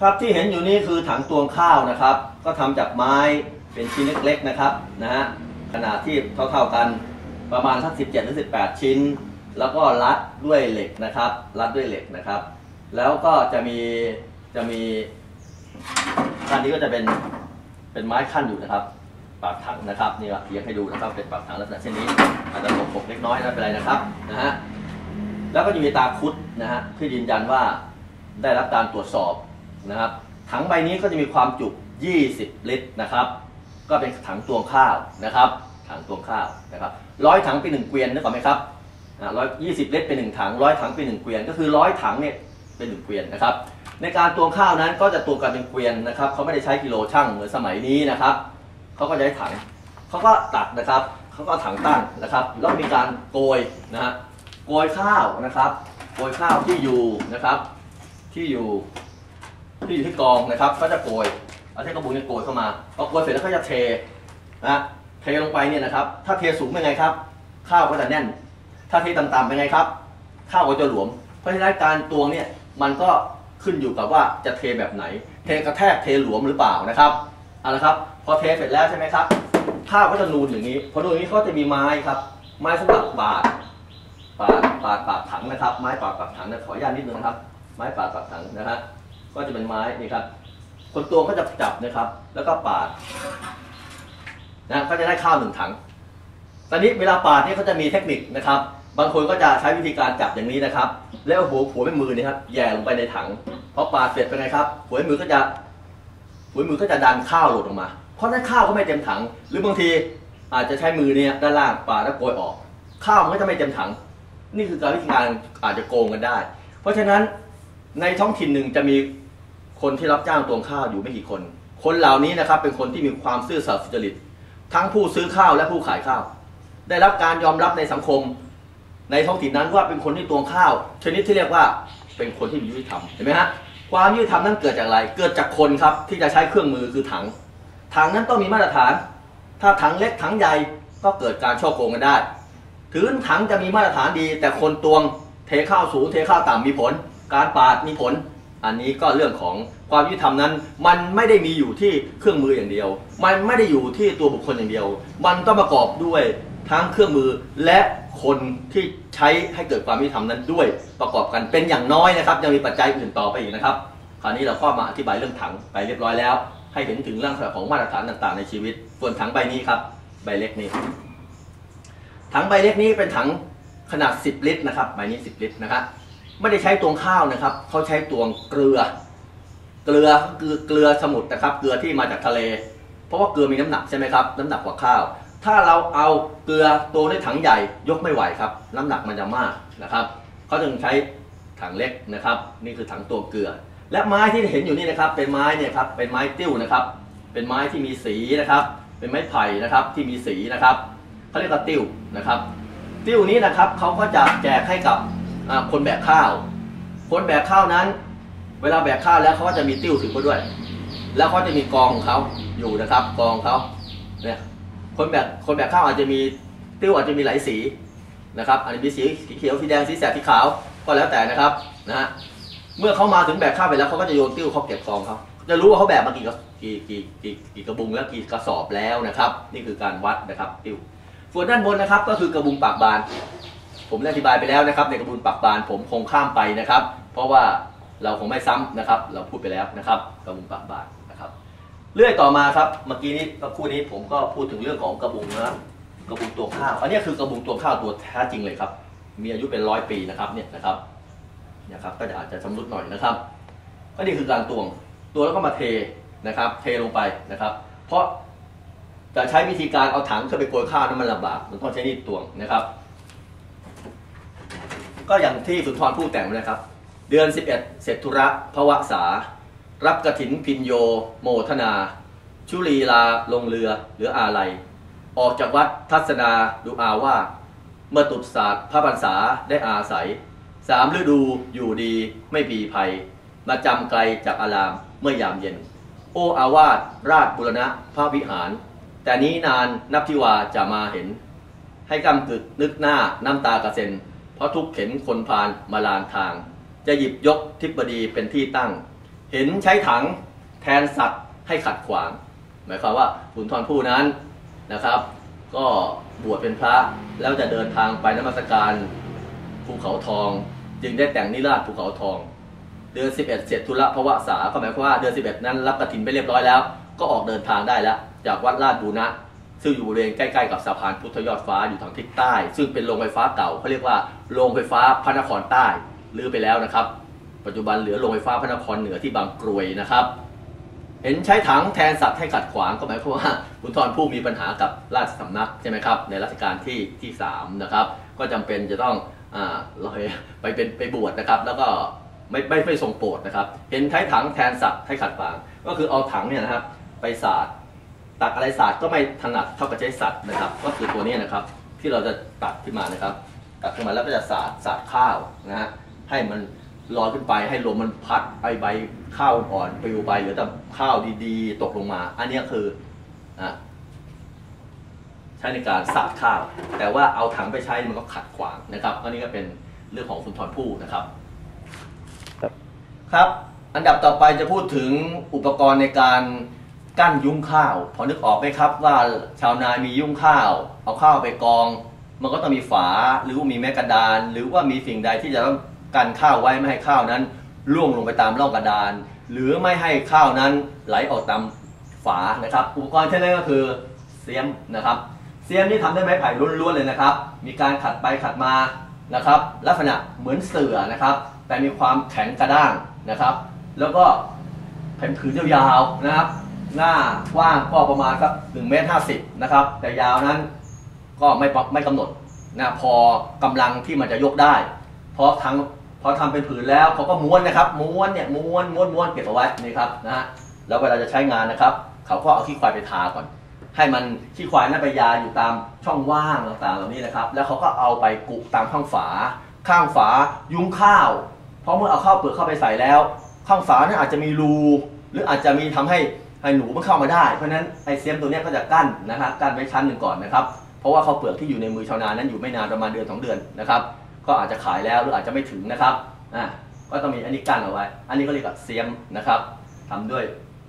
ครับที่เห็นอยู่นี่คือถังตวงข้าวนะครับ ก็ทำจากไม้เป็นชิ้นเล็กๆนะครับนะฮะขนาดที่เท่าๆกันประมาณสัก 17หรือ18 ชิ้น แล้วก็รัดด้วยเหล็กนะครับ รัดด้วยเหล็กนะครับ แล้วก็จะมีจะมีอันนี้ก็จะเป็นเป็นไม้ขั้นอยู่นะครับ ปากถังนะครับนี่ครับเรียงให้ดูนะครับเป็นปากถังลักษณะเช่นนี้ อาจจะตกปกเล็กน้อยนะไม่เป็นไรนะครับนะฮะแล้วก็จะมีตาคุดนะฮะที่ยืนยันว่าได้รับการตรวจสอบ นะครับถังใบนี้ก็จะมีความจุ 20 ลิตรนะครับ ก็เป็นถังตวงข้าวนะครับ ถังตวงข้าวนะครับร้อยถังเป็นหนึ่งเกวียนนึกออกไหมครับร้อยยี่สิบลิตรเป็นหนึ่งถังร้อยถังเป็นหนึ่งเกวียน ก็คือร้อยถังเนี่ยเป็นหนึ่งเกวียนนะครับ ในการตวงข้าวนั้นก็จะตวงกันเป็นเกวียนนะครับเขาไม่ได้ใช้กิโลช่างเหมือนสมัยนี้นะครับเขาก็ใช้ถังเขาก็ตักนะครับเขาก็ถังตั้งนะครับ แล้วมีการโกยนะฮะโกยข้าวนะครับ โกยข้าวที่อยู่นะครับ ที่อยู่ ที่อยู่ที่กองนะครับก็จะโกยเอาใช้กระบุงเนี่ยโกยเข้ามาพอโกยเสร็จแล้วก็จะเทนะเทลงไปเนี่ยนะครับ ถ้าเทสูงเป็นไงครับ ข้าวก็จะแน่น ถ้าเทต่ำๆเป็นไงครับ ข้าวก็จะหลวม เพราะฉะนั้นการตวงเนี่ยมันก็ขึ้นอยู่กับว่าจะเทแบบไหน เทกระแทกเทหลวมหรือเปล่านะครับเอาละครับ พอเทเสร็จแล้วใช่ไหมครับ ข้าวก็จะนูนอย่างนี้พอนูนอย่างนี้เขาจะมีไม้ครับ ไม้สำหรับปาดปาดปาดปากถังนะครับ ไม้ปาดปากถังนะขออนุญาตนิดนึงนะครับ ไม้ปาดปากถังนะฮะ ก็จะเป็นไม้นี่ครับ คนตวงก็จะจับนะครับ แล้วก็ปาดนะก็จะได้ข้าวหนึ่งถัง ตอนนี้เวลาปาดเนี่ยเขาจะมีเทคนิคนะครับ บางคนก็จะใช้วิธีการจับอย่างนี้นะครับ แล้วหัวหัวเป็นมือนี่ครับแย่ลงไปในถังพอปาดเสร็จเป็นไงครับหัวมือก็จะหัวมือก็จะดันข้าวหลุดออกมาเพราะนั้นข้าวก็ไม่เต็มถัง หรือบางทีอาจจะใช้มือเนี่ยด้านล่างปาดแล้วโกยออก ข้าวมันก็จะไม่เต็มถัง นี่คือการวิธีการอาจจะโกงกันได้ เพราะฉะนั้นในท้องถิ่นหนึ่งจะมี คนที่รับจ้างตวงข้าวอยู่ไม่กี่คน คนเหล่านี้นะครับเป็นคนที่มีความซื่อสัตย์สุจริต ทั้งผู้ซื้อข้าวและผู้ขายข้าว ได้รับการยอมรับในสังคม ในท้องถิ่นนั้นว่าเป็นคนที่ตวงข้าว ชนิดที่เรียกว่าเป็นคนที่มียุติธรรมเห็นไหมฮะความยุติธรรมนั้นเกิดจากอะไร เกิดจากคนครับที่จะใช้เครื่องมือคือถัง ถังนั้นต้องมีมาตรฐาน ถ้าถังเล็กถังใหญ่ก็เกิดการช่อโกงกันได้ถึงถังจะมีมาตรฐานดี แต่คนตวงเทข้าวสูงเทข้าวต่ำมีผล การปาดมีผล อันนี้ก็เรื่องของความยุติธรรมนั้น มันไม่ได้มีอยู่ที่เครื่องมืออย่างเดียว มันไม่ได้อยู่ที่ตัวบุคคลอย่างเดียว มันต้องประกอบด้วยทั้งเครื่องมือและคนที่ใช้ให้เกิดความยุติธรรมนั้นด้วยประกอบกันเป็นอย่างน้อยนะครับยังมีปัจจัยอื่นต่อไปอีกนะครับ คราวนี้เราก็มาอธิบายเรื่องถังไปเรียบร้อยแล้ว ให้เห็นถึงเรื่องของมาตรฐานต่างๆ ในชีวิตส่วนถังใบนี้ครับใบเล็กนี้ถังใบเล็กนี้เป็นถังขนาด 10 ลิตรนะครับใบนี้ 10 ลิตรนะครับ ไม่ได้ใช้ตวงข้าวนะครับเขาใช้ตวงเกลือ เกลือคือเกลือสมุทรนะครับ เกลือที่มาจากทะเล เพราะว่าเกลือมีน้ำหนักใช่ไหมครับน้ำหนักกว่าข้าว ถ้าเราเอาเกลือตัวในถังใหญ่ยกไม่ไหวครับ น้ำหนักมันจะมากนะครับเขาจึงใช้ถังเล็กนะครับ นี่คือถังตัวเกลือ และไม้ที่เห็นอยู่นี่นะครับ เป็นไม้เนี่ยครับเป็นไม้ติ้วนะครับ เป็นไม้ที่มีสีนะครับ เป็นไม้ไผ่นะครับที่มีสีนะครับเขาเรียกว่าติ้วนะครับ ติ้วนี้นะครับเขาก็จะแจกให้กับ คนแบกข้าว คนแบกข้าวนั้น เวลาแบกข้าวแล้วเขาก็จะมีติ้วถือมาด้วย แล้วเขาจะมีกองของเขาอยู่นะครับ กองเขาเนี่ยคนแบกคนแบกข้าวอาจจะมีติ้วอาจจะมีหลายสีนะครับอาจจะมีสีเขียวสีแดงสีแสดสีขาวก็แล้วแต่นะครับนะฮะเมื่อเขามาถึงแบกข้าวไปแล้วเขาก็จะโยนติ้วเขาเก็บกองเขาจะรู้ว่าเขาแบกมากี่กี่กี่กี่กี่กระบุงแล้วกี่กระสอบแล้วนะครับ นี่คือการวัดนะครับติ้วส่วนด้านบนนะครับก็คือกระบุงปากบาน ผมได้อธิบายไปแล้วนะครับในกระบุงปากบานผมคงข้ามไปนะครับ เพราะว่าเราคงไม่ซ้ำนะครับ เราพูดไปแล้วนะครับกระบุงปากบานนะครับ เรื่อยต่อมาครับเมื่อกี้นี้ก็คู่นี้ผมก็พูดถึงเรื่องของกระบุงนะกระบุงตัวข้าว อันนี้คือกระบุงตัวข้าวตัวแท้จริงเลยครับ มีอายุเป็นร้อยปีนะครับเนี่ยนะครับเนี่ยครับ ก็จะอาจจะชำรุดหน่อยนะครับ ก็นี่คือการตวงตัวแล้วก็มาเทนะครับ เทลงไปนะครับ เพราะจะใช้วิธีการเอาถังเข้าไปโกยข้าวนั้นมันลำบากมันต้องใช้นี่ตวงนะครับ ก็อย่างที่สุนทรผู้แต่งนะครับ เดือน 11 เสร็จธุระพวสา รับกระถินพินโย โมทนา ชุลีลาลงเรือหรืออาไลออกจากวัดทัศนาดูอาว่า เมื่อตุดศาสตร์พระพรรษาได้อาศัย สามฤดูอยู่ดีไม่ปีภัย มาจำไกลจากอารามเมื่อยามเย็น โออาวาสราชบุรณะพระวิหาร แต่นี้นานนับที่ว่าจะมาเห็น ให้กำกึกนึกหน้าน้ำตากระเซ็น เพราะทุกเข็นคนพานมาลานทาง จะหยิบยกทิบดีเป็นที่ตั้ง เห็นใช้ถังแทนสัตว์ให้ขัดขวาง หมายความว่าขุนทรผู้นั้นนะครับ ก็บวชเป็นพระแล้วจะเดินทางไปนมัสการภูเขาทอง จึงได้แต่งนิราชภูเขาทอง เดือน 11 เสร็จธุระภวสาก็หมายความว่าเดือน 11 นั้นรับกฐินไปเรียบร้อยแล้ว ก็ออกเดินทางได้แล้ว จากวัดลาดบูนะซึ่งอยู่บริเวณใกล้ๆกับสะพานพุทธยอดฟ้าอยู่ทางทิศใต้ ซึ่งเป็นโรงไฟฟ้าเก่าเขาเรียกว่า โรงไฟฟ้าพระนครใต้ลือไปแล้วนะครับ ปัจจุบันเหลือโรงไฟฟ้าพระนครเหนือที่บางกรวยนะครับ เห็นใช้ถังแทนสัตว์ให้ขัดขวางก็หมายความว่าคุณทรผู้มีปัญหากับราชสำนักใช่ไหมครับในรัชกาลที่ที่สามนะครับก็จำเป็นจะต้องอ่าลอยไปเป็นไปบวชนะครับ แล้วก็ไม่ไม่ไม่ทรงโปรดนะครับ เห็นใช้ถังแทนสัตว์ให้ขัดขวาง ก็คือเอาถังเนี่ยนะครับไปสาดตักอะไรสาดก็ไม่ถนัดเท่ากับใช้สัตว์นะครับ ก็คือตัวนี้นะครับที่เราจะตัดขึ้นมานะครับ ตัดขึ้นมาแล้วก็จะสาดสาดข้าวนะฮะให้มันลอยขึ้นไปให้ลมมันพัดไอใบข้าวอ่อนปลิวไปเหลือแต่ข้าวดีๆ ตกลงมา อันเนี้ยคืออะใช้ในการสาดข้าว แต่ว่าเอาถังไปใช้มันก็ขัดขวางนะครับอันนี้ก็เป็นเรื่องของสุนทรภู่นะครับ ครับ อันดับต่อไปจะพูดถึงอุปกรณ์ในการกั้นยุ้งข้าว พอนึกออกไหมครับว่าชาวนามียุ้งข้าว เอาข้าวไปกอง มันก็ต้องมีฝาหรือว่ามีแม่กระดาน หรือว่ามีสิ่งใดที่จะต้องกันข้าวไว้ไม่ให้ข้าวนั้นล่วงลงไปตามร่องกระดาน หรือไม่ให้ข้าวนั้นไหลออกตามฝานะครับ อุปกรณ์เช่นนั้นก็คือเสียมนะครับเสียมนี่ทำด้ไม้ไผ่ล้วนๆเลยนะครับ มีการขัดไปขัดมานะครับ ลักษณะเหมือนเสือนะครับ แต่มีความแข็งกระด้างนะครับ แล้วก็แผ่นผืนยาวๆนะครับ หน้ากว้างก็ประมาณสักหนึ่งเมตรห้าสิบนะครับ แต่ยาวนั้น ก็ไม่ไม่กำหนดนะพอกำลังที่มันจะยกได้พอทั้งพอทำเป็นผืนแล้วเขาก็ม้วนนะครับ ม้วนเนี่ยม้วนม้วนม้วนเก็บเอาไว้นี่ครับนะฮะแล้วเวลาจะใช้งานนะครับ เขาก็เอาขี้ควายไปทาก่อน ให้มันขี้ควายนั้นไปยาอยู่ตามช่องว่างต่างๆเหล่านี้นะครับ แล้วเขาก็เอาไปกุตามข้างฝา ข้างฝายุ้งข้าว เพราะเมื่อเอาข้าวเปลือกเข้าไปใส่แล้ว ข้างฝาเนี่ยอาจจะมีรูหรืออาจจะมีทำให้ให้หนูมันเข้ามาได้ เพราะฉะนั้นไอเซียมตัวนี้ก็จะกั้นนะครับกั้นไว้ชั้นหนึ่งก่อนนะครับ ราะว่าข้าวเปลือกที่อยู่ในมือชาวนานั้นอยู่ไม่นานประมาณเดือนสองเดือนนะครับ ก็อาจจะขายแล้วหรืออาจจะไม่ถึงนะครับอ่าก็ต้องมีอันนี้กั้นเอาไว้ อันนี้ก็เรียกว่าเซียมนะครับทำด้วย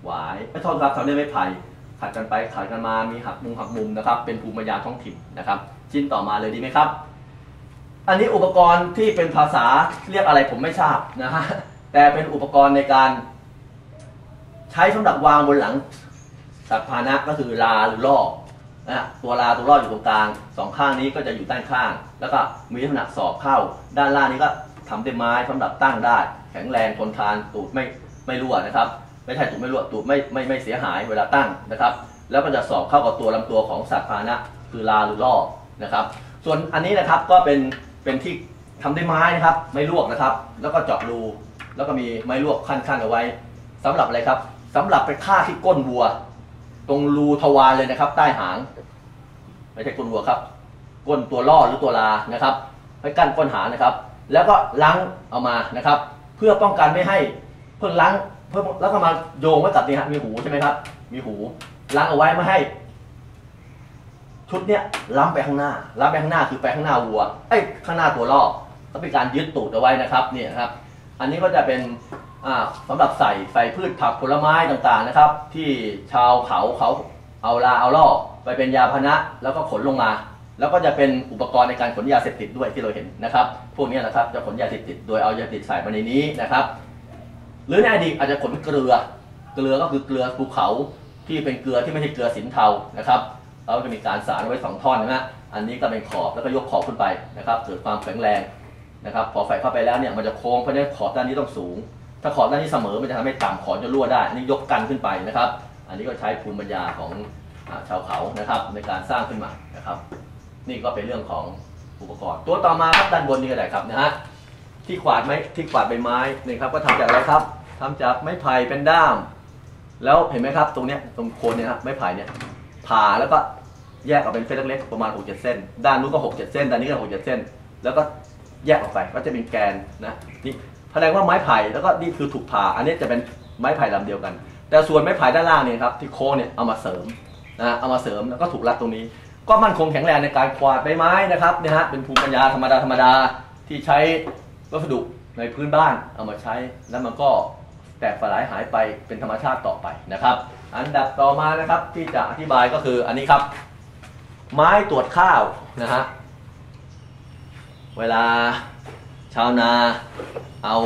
หวายไม่โทษครับทำด้วยไม้ไผ่ขัดกันไปขัดกันมามีหักมุมหักมุมนะครับ เป็นภูมิปัญญาท้องถิ่นนะครับ ชิ้นต่อมาเลยดีไหมครับ อันนี้อุปกรณ์ที่เป็นภาษาเรียกอะไรผมไม่ทราบนะฮะแต่เป็นอุปกรณ์ในการใช้สำหรับวางบนหลังสัตว์พาหนะก็คือลาหรือล่อ นะตัวลาตัวล่ออยู่ตรงกลางสองข้างนี้ก็จะอยู่ด้านข้าง แล้วก็มีลักษณะสอบเข้า ด้านล่างนี้ก็ทำด้วยไม้สำหรับตั้งได้ แข็งแรงทนทานตูดไม่ไม่รั่วนะครับ ไม่ใช่ตูดไม่รั่วตูดไม่ไม่ไม่เสียหายเวลาตั้งนะครับ แล้วก็จะสอบเข้ากับตัวลำตัวของสัตว์พาหนะคือลาหรือล่อนะครับ ส่วนอันนี้นะครับก็เป็นเป็นที่ทำด้วยไม้นะครับไม่ลวกนะครับ แล้วก็เจาะรูแล้วก็มีไม้ลวกขั้นๆเอาไว้สำหรับอะไรครับสำหรับไปฆ่าที่ก้นวัว ตรงรูทวารเลยนะครับ ใต้หางไม่ใช่ก้นวัวครับ ก้นตัวล่อหรือตัวลานะครับให้กั้นก้นหางนะครับ แล้วก็ล้างเอามานะครับ เพื่อป้องกันไม่ให้เพื่อล้างเพื่อแล้วก็มาโยงไว้กับนี่ฮะมีหูใช่ไหมครับ มีหูล้างเอาไว้ไม่ให้ ชุดเนี้ยล้ำไปข้างหน้าล้ำไปข้างหน้าคือไปข้างหน้าวัวเอ้ข้างหน้าตัวล่อก็เป็นการยึดตูดเอาไว้นะครับเนี่ยครับ อันนี้ก็จะเป็น สำหรับใส่ใส่พืชผักผลไม้ต่างๆนะครับ ที่ชาวเขาเขาเอาลาเอาล่อไปเป็นยาพนะแล้วก็ขนลงมา แล้วก็จะเป็นอุปกรณ์ในการขนยาเสพติดด้วยที่เราเห็นนะครับ พวกนี้นะครับจะขนยาเสพติดโดยเอายาเสพติดใส่มาในนี้นะครับ หรือในอดีตอาจจะขนเกลือ เกลือก็คือเกลือภูเขาที่เป็นเกลือที่ไม่ใช่เกลือสินเทานะครับเราจะมีการสารไว้สองท่อนนะฮะอันนี้ก็เป็นขอบแล้วก็ยกขอบขึ้นไปนะครับเกิดความแข็งแรงนะครับ พอใส่เข้าไปแล้วเนี่ยมันจะโค้งเพราะฉะนั้นขอบด้านนี้ต้องสูง ถ้าขอบด้านนี้เสมอมันจะทำให้ต่ำขอบจะรั่วได้อันนี้ยกกันขึ้นไปนะครับ อันนี้ก็ใช้ภูมิปัญญาของอชาวเขานะครับ ในการสร้างขึ้นมานะครับ นี่ก็เป็นเรื่องของอุปกรณ์ ตัวต่อมาครับด้านบนนี่ก็ได้ครับนะฮะที่ขวาดไม้ที่ขวาดใบไม้นี่ครับก็ทำจากอะไรครับทำจากไม้ไผ่เป็นด้าม แล้วเห็นไหมครับตรงเนี้ยตรงโคนเนี่ยครับไม้ไผ่เนี่ยผ่าแล้วก็แยกออกเป็นเส้นเล็กๆประมาณ6 7เส้น ด้านนู้นก็6 7เส้นด้านนี้ก็6 7เส้น แล้วก็แยกออกไปก็จะเป็นแกนนะนี่ แสดงว่าไม้ไผ่แล้วก็นี่คือถูกผ่า อันนี้จะเป็นไม้ไผ่ลำเดียวกัน แต่ส่วนไม้ไผ่ด้านล่างเนี่ยครับที่โค้งเนี่ยเอามาเสริมนะเอามาเสริมแล้วก็ถูกรัดตรงนี้ ก็มั่นคงแข็งแรงในการกวาดใบไม้นะครับเนี่ยฮะเป็นภูมิปัญญาธรรมดาธรรมดาที่ใช้วัสดุในพื้นบ้านเอามาใช้แล้วมันก็แตกสลายหายไปเป็นธรรมชาติต่อไปนะครับ อันดับต่อมานะครับที่จะอธิบายก็คืออันนี้ครับ ไม้ตรวจข้าวนะฮะเวลา ชาวนาเอา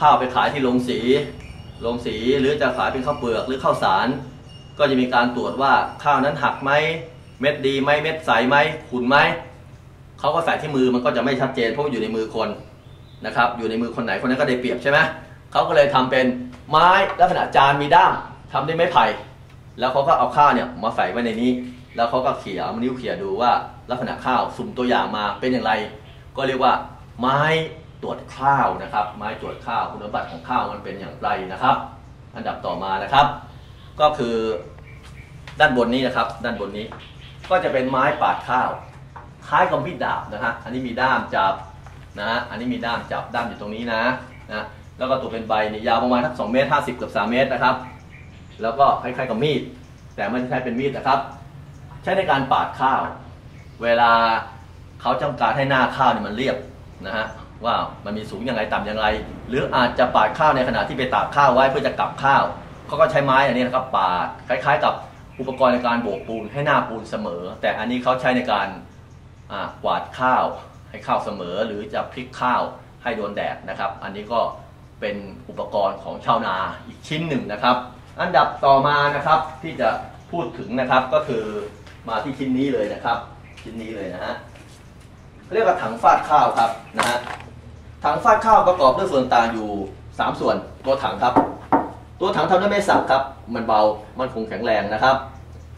ข้าวไปขายที่โรงสีโรงสีหรือจะขายเป็นข้าวเปลือกหรือข้าวสาร ก็จะมีการตรวจว่าข้าวนั้นหักไหมเม็ดดีไหมเม็ดใสไหมขุ่นไหมเขาก็ใส่ที่มือมันก็จะไม่ชัดเจนเพราะอยู่ในมือคนนะครับ อยู่ในมือคนไหนคนนั้นก็ได้เปรียบใช่ไหมเขาก็เลยทำเป็นไม้ลักษณะจานมีด้ามทำด้วยไม้ไผ่ แล้วเขาก็เอาข้าวเนี่ยมาใส่ไว้ในนี้ แล้วเขาก็เขี่ยเอานิ้วเขี่ยดูว่าลักษณะข้าวสุ่มตัวอย่างมาเป็นอย่างไร ก็เรียกว่า ไม้ตรวจข้าวนะครับ ไม้ตรวจข้าวคุณสมบัติของข้าวมันเป็นอย่างไรนะครับ อันดับต่อมานะครับ ก็คือด้านบนนี้นะครับ ด้านบนนี้ ก็จะเป็นไม้ปาดข้าวคล้ายกับมีดดาบนะฮะอันนี้มีด้ามจับนะฮะอันนี้มีด้ามจับด้ามอยู่ตรงนี้นะนะแล้วก็ตัวเป็นใบนี่ยาวประมาณทักสองเมตรห้าสิบเกือบสามเมตรนะครับ แล้วก็คล้ายๆกับมีด แต่ไม่ใช่เป็นมีดนะครับ ใช้ในการปาดข้าว เวลาเขาจำการให้หน้าข้าวเนี่ยมันเรียบ นะฮะว่ามันมีสูงยังไงต่ำยังไง หรืออาจจะปาดข้าวในขณะที่ไปตากข้าวไว้เพื่อจะกลับข้าวเขาก็ใช้ไม้อันนี้นะครับปาดคล้าย ๆ กับอุปกรณ์ในการโบกปูนให้หน้าปูนเสมอ แต่อันนี้เขาใช้ในการกวาดข้าวให้ข้าวเสมอ หรือจะพลิกข้าวให้โดนแดดนะครับ อันนี้ก็เป็นอุปกรณ์ของชาวนาอีกชิ้นหนึ่งนะครับ อันดับต่อมานะครับที่จะพูดถึงนะครับก็คือมาที่ชิ้นนี้เลยนะครับ ชิ้นนี้เลยนะฮะ เรียกว่าถังฟาดข้าวครับนะฮะถังฟาดข้าวประกอบด้วยส่วนต่างอยู่ 3 ส่วนตัวถังครับ ตัวถังทำด้วยไม้สักครับ มันเบามันคงแข็งแรงนะครับ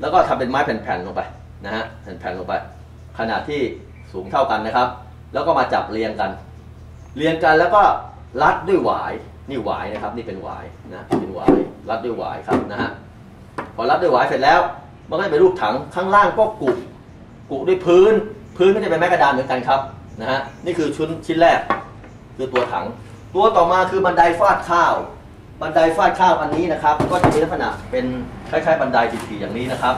แล้วก็ทำเป็นไม้แผ่นๆลงไปนะฮะแผ่นๆลงไป ขนาดที่สูงเท่ากันนะครับ แล้วก็มาจับเรียงกัน เรียงกันแล้วก็รัดด้วยหวายนี่หวายนะครับ นี่เป็นหวายนะเป็นหวายรัดด้วยหวายครับนะฮะพอรัดด้วยหวายเสร็จแล้ว มันก็จะเป็นรูปถังข้างล่างก็กุกุด้วยพื้น พื้นก็จะเป็นไม้กระดานเหมือนกันครับนะฮะนี่คือชุดชิ้นแรก คือตัวถัง ตัวต่อมาคือบันไดฟาดข้าว บันไดฟาดข้าวอันนี้นะครับ ก็จะมีลักษณะเป็นคล้ายๆ บันไดถี่ๆอย่างนี้นะครับ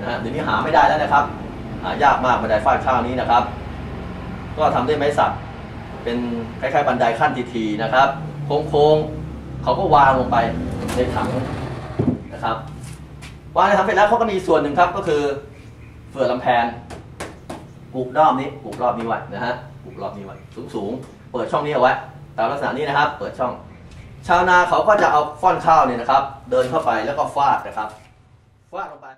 นะฮะเดี๋ยวนี้หาไม่ได้แล้วนะครับหายากมากบันไดฟาดข้าวนี้นะครับ ก็ทำด้วยไม้สักเป็นคล้ายๆ บันไดขั้นทีๆนะครับ โค้งๆเขาก็วางลงไปในถังนะครับวางในถังเสร็จแล้วเขาก็มีส่วนหนึ่งครับก็คือเฟื่อลำแพน ปลูกรอบนี้ปลูกรอบนี้ไว้นะฮะปลูกรอบนี้ไว้สูงสูงเปิดช่องนี้เอาไว้ตามลักษณะนี้นะครับ เปิดช่อง ชาวนาเขาก็จะเอาฟ้อนข้าวเนี่ยนะครับ เดินเข้าไปแล้วก็ฟาดนะครับฟาดลงไป